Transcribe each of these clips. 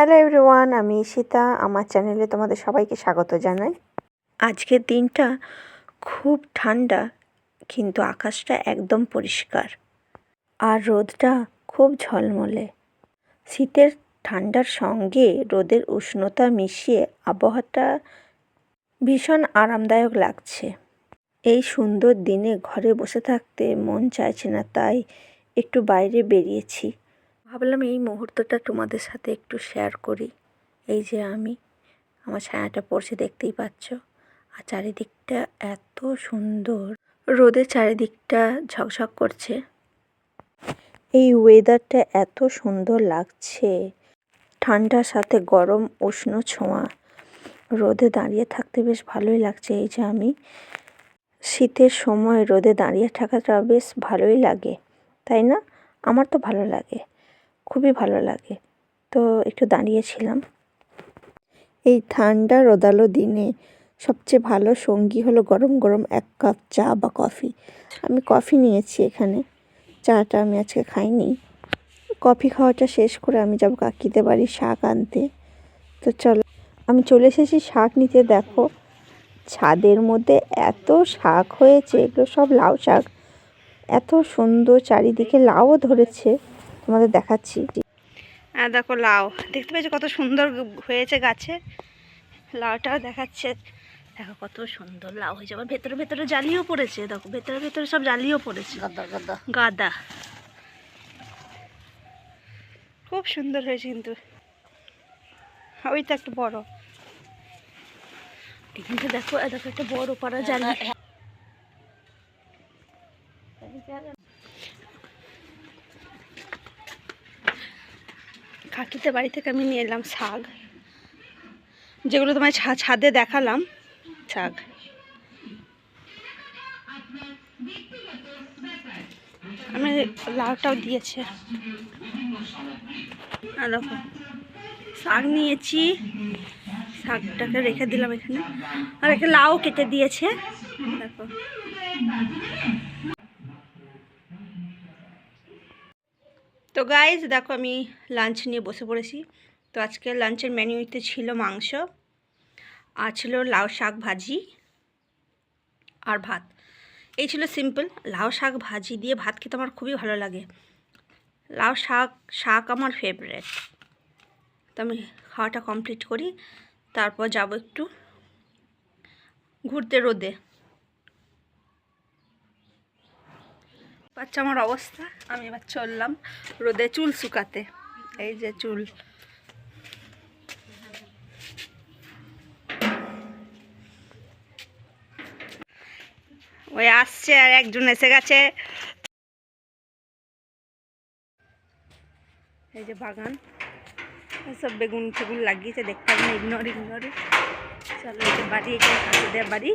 Hello everyone আমি ঈশিতা, আমার চ্যানেলে তোমাদের সবাইকে স্বাগত জানাই। আজকের দিনটা খুব ঠান্ডা, কিন্তু আকাশটা একদম পরিষ্কার। আর রোদটা খুব ঝলমলে। শীতের ঠান্ডার সঙ্গে রোদের উষ্ণতা মিশিয়ে আবহাওয়াটা ভীষণ আরামদায়ক লাগছে। এই সুন্দর দিনে ঘরে বসে থাকতে মন চাইছে না, তাই একটু বাইরে বেরিয়েছি। ভাবলাম এই মুহূর্তটা তোমাদের সাথে একটু শেয়ার করি। এই যে আমি, আমার ছায়াটা পড়ছে, দেখতেই পাচ্ছ। আর চারিদিকটা এত সুন্দর। রোদে চারিদিকটা ঝকঝক করছে। এই ওয়েদারটা এত সুন্দর লাগছে। ঠান্ডার সাথে গরম, উষ্ণ ছোঁয়া। রোদে দাঁড়িয়ে থাকতে বেশ ভালোই লাগছে। এই যে আমি, শীতের সময় রোদে দাঁড়িয়ে থাকাটা বেশ ভালোই লাগে। তাই না? আমার তো ভালো লাগে। খুবই ভালো লাগে। তো একটু দাঁড়িয়েছিলাম। এই ঠান্ডা, রোদালো দিনে সবচেয়ে ভালো সঙ্গী হলো গরম গরম এক কাপ চা বা কফি। আমি কফি নিয়েছি এখানে। চাটা আমি আজকে খাইনি। কফি খাওয়াটা শেষ করে আমি যাব কাকিতে বাড়ি শাক আনতে। তো চলো, আমি চলে এসেছি শাক নিতে। দেখো, ছাদের মধ্যে এত শাক হয়েছে, এগুলো সব লাউ শাক। এত সুন্দর, চারিদিকে লাউও ধরেছে। তোমাদের দেখাচ্ছি। আর দেখো লাউ। দেখতে পেয়েছ কত সুন্দর হয়েছে গাছে? লাউটাও দেখাচ্ছে। দেখো কত সুন্দর লাউ হয়েছে। আবার ভেতরে ভেতরে জালিও পড়েছে। দেখো ভেতরে ভেতরে সব জালিও পড়েছে। গাদা গাদা। গাদা। খুব সুন্দর হয়েছে কিন্তু। ওইটা একটু বড়। কিন্তু দেখো এ দেখো একটা বড় পাড়া জালি। কাকিতে বাড়ি থেকে আমি নিয়ে এলাম শাক। যেগুলো তোমায় ছাদে দেখালাম, শাক। আমি লাউটাও দিয়েছে। শাক নিয়েছি। শাকটাকে রেখে দিলাম এখানে। আর একটা লাউ কেটে দিয়েছে। দেখো। তো গাইজ দেখো আমি লাঞ্চ নিয়ে বসে পড়েছি। তো আজকে লাঞ্চের মেনুতে ছিল মাংস, আর ছিল লাউ শাক ভাজি আর ভাত। এই ছিল সিম্পল লাউ শাক ভাজি দিয়ে ভাত খেতে আমার খুবই ভালো লাগে। লাউ শাক শাক আমার ফেভারেট তো আমি খাওয়াটা কমপ্লিট করি, তারপর যাব একটু ঘুরতে রোদে। বাচ্চা আমার অবস্থা। আমি এবার চললাম রোদে চুল শুকাতে। এই যে চুল। ওই আসছে আর একজন এসে গেছে। এই যে বাগান। সব বেগুন টেগুন লাগিয়েছে, দেখতে হবে না ইগনোর ইগনোর চলো বাড়ি এখানে বাড়ি।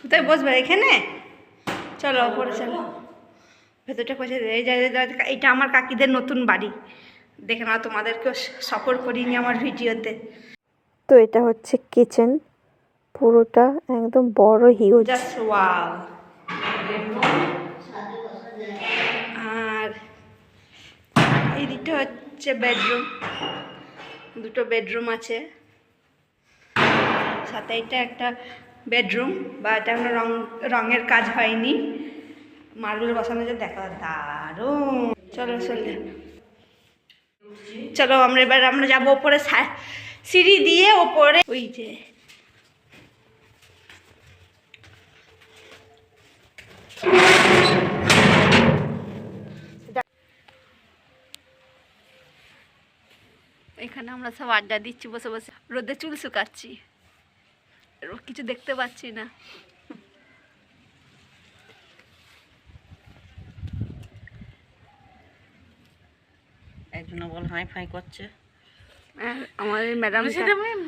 কোথায় বসবে? এখানে? চলো ওপরে চলো। ভেতরটা পৌঁছে এই যে এইটা আমার কাকিদের নতুন বাড়ি। দেখে না তোমাদেরকেও সফর করিনি আমার ভিডিওতে। তো এটা হচ্ছে কিচেন পুরোটা একদম বড় হিউজ জাস্ট ওয়াও আর এই দিকটা হচ্ছে বেডরুম দুটো বেডরুম আছে। সাথে এটা একটা বেডরুম বা এটা এখনও রং, রঙের কাজ হয়নি। মার্বেল বসানো যে দেখা, দারুণ। চলো, চলে। চলো, আমরা এবার আমরা যাব ওপরে সিঁড়ি দিয়ে ওপরে। ওই যে এখানে আমরা সব আড্ডা দিচ্ছি বসে বসে। রোদে চুল শুকাচ্ছি। কিছু দেখতে পাচ্ছি না। একজন বল হাই ফাই করছে। আমাদের ম্যাডাম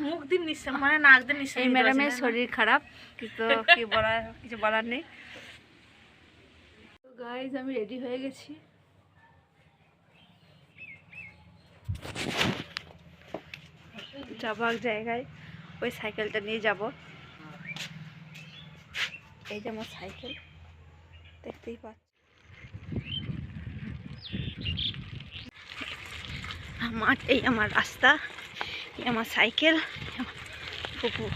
মুখ নিঃশ্বাস মানে নাক দিয়ে নিঃশ্বাস এই ম্যাডামের শরীর খারাপ কিন্তু কি বলার কিছু বলার নেই। তো গাইজ আমি রেডি হয়ে গেছি। যাব এক জায়গায়, ওই সাইকেলটা নিয়ে যাব। এই যে আমার সাইকেল, দেখতেই পাচ্ছ। আমার, এই আমার রাস্তা, এই আমার সাইকেল পুকুর।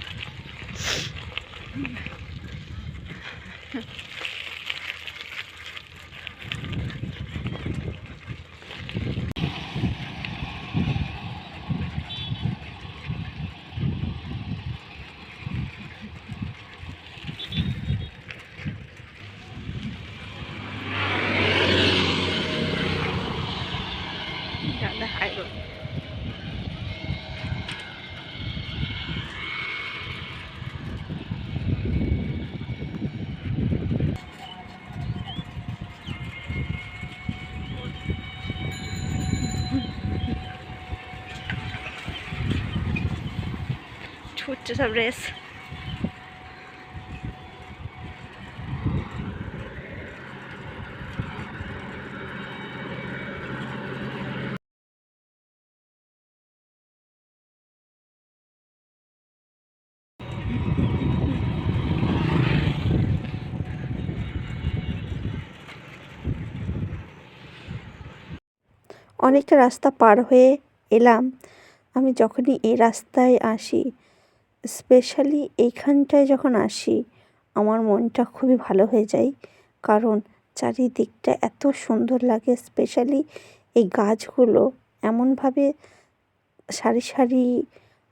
ছুটছে সব রেস। অনেকটা রাস্তা পার হয়ে এলাম। আমি যখনই এই রাস্তায় আসি স্পেশালি এইখানটায় যখন আসি, আমার মনটা খুবই ভালো হয়ে যায়। কারণ চারিদিকটা এত সুন্দর লাগে স্পেশালি এই গাছগুলো। এমনভাবে সারি সারি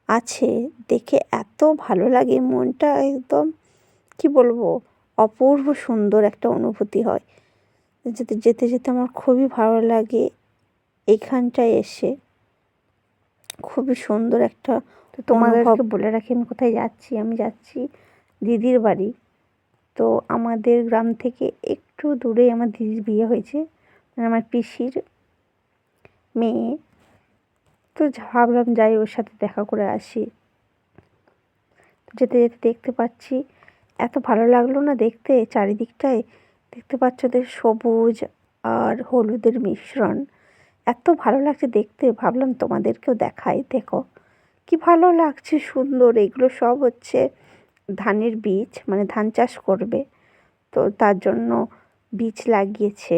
আছে, দেখে এত ভালো লাগে। মনটা একদম, কি বলব, অপূর্ব সুন্দর একটা অনুভূতি হয়। যেতে যেতে যেতে আমার খুবই ভালো লাগে এইখানটায় এসে। খুবই সুন্দর একটা তো তোমাদেরকে বলে রাখি আমি কোথায় যাচ্ছি? আমি যাচ্ছি দিদির বাড়ি। তো আমাদের গ্রাম থেকে একটু দূরে আমার দিদির বিয়ে হয়েছে। মানে আমার পিসির মেয়ে। তো ভাবলাম যাই ওর সাথে দেখা করে আসি। যেতে যেতে দেখতে পাচ্ছি এত ভালো লাগল না দেখতে চারিদিকটায়। দেখতে পাচ্ছ ওদের সবুজ আর হলুদের মিশ্রণ। এত ভালো লাগছে দেখতে ভাবলাম তোমাদেরকেও দেখাই দেখো। কি ভালো লাগছে, সুন্দর। এগুলো সব হচ্ছে ধানের বীজ মানে ধান চাষ করবে। তো তার জন্য বীজ লাগিয়েছে।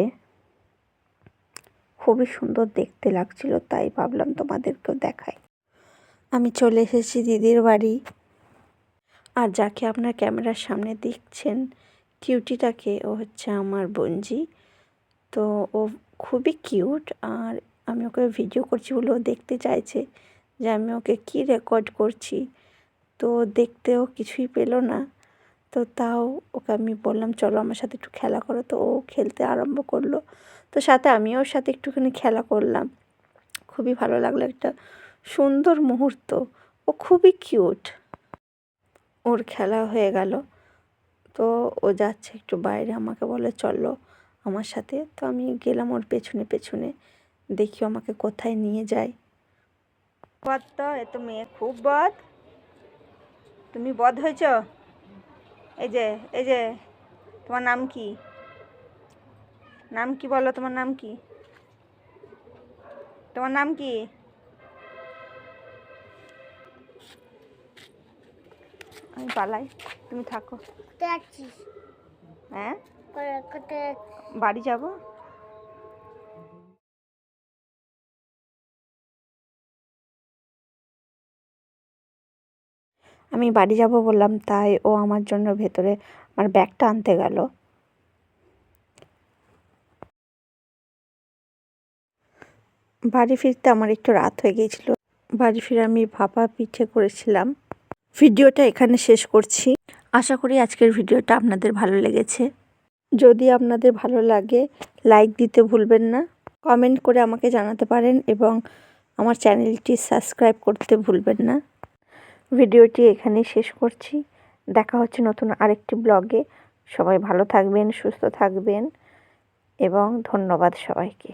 খুবই সুন্দর দেখতে লাগছিল, তাই ভাবলাম তোমাদেরকেও দেখাই। আমি চলে এসেছি দিদির বাড়ি। আর যাকে আপনার ক্যামেরার সামনে দেখছেন কিউটিটাকে ও হচ্ছে আমার বঞ্জি তো ও খুবই কিউট আর আমি ওকে ভিডিও করছি বলে ও দেখতে চাইছে। যে আমি ওকে কী রেকর্ড করছি? তো দেখতেও কিছুই পেল না। তো তাও ওকে আমি বললাম, চলো আমার সাথে একটু খেলা করো। তো ও খেলতে আরম্ভ করল। তো সাথে আমিও ওর সাথে একটুখানি খেলা করলাম। খুবই ভালো লাগল একটা সুন্দর মুহূর্ত। ও খুবই কিউট ওর খেলা হয়ে গেল। তো ও যাচ্ছে একটু বাইরে, আমাকে বলে, চলো আমার সাথে। তো আমি গেলাম ওর পেছনে পেছনে। দেখি আমাকে কোথায় নিয়ে যায়। বদ তো এ তো মেয়ে খুব বদ। তুমি বদ হয়েছ? এই যে এই যে তোমার নাম কি? নাম কি বলো তোমার নাম কি? তোমার নাম কি? আমি পালাই তুমি থাকো। হ্যাঁ? বাড়ি যাব? আমি বাড়ি যাব বললাম, তাই ও আমার জন্য ভেতরে আমার ব্যাগটা আনতে গেল। বাড়ি ফিরতে আমার একটু রাত হয়ে গিয়েছিল। বাড়ি ফিরে আমি ভাপা পিঠে করেছিলাম। ভিডিওটা এখানে শেষ করছি। আশা করি আজকের ভিডিওটা আপনাদের ভালো লেগেছে। যদি আপনাদের ভালো লাগে, লাইক দিতে ভুলবেন না। কমেন্ট করে আমাকে জানাতে পারেন এবং আমার চ্যানেলটি সাবস্ক্রাইব করতে ভুলবেন না। ভিডিওটি এখানেই শেষ করছি। দেখা হচ্ছে নতুন আরেকটি ব্লগে। সবাই ভালো থাকবেন, সুস্থ থাকবেন এবং ধন্যবাদ সবাইকে।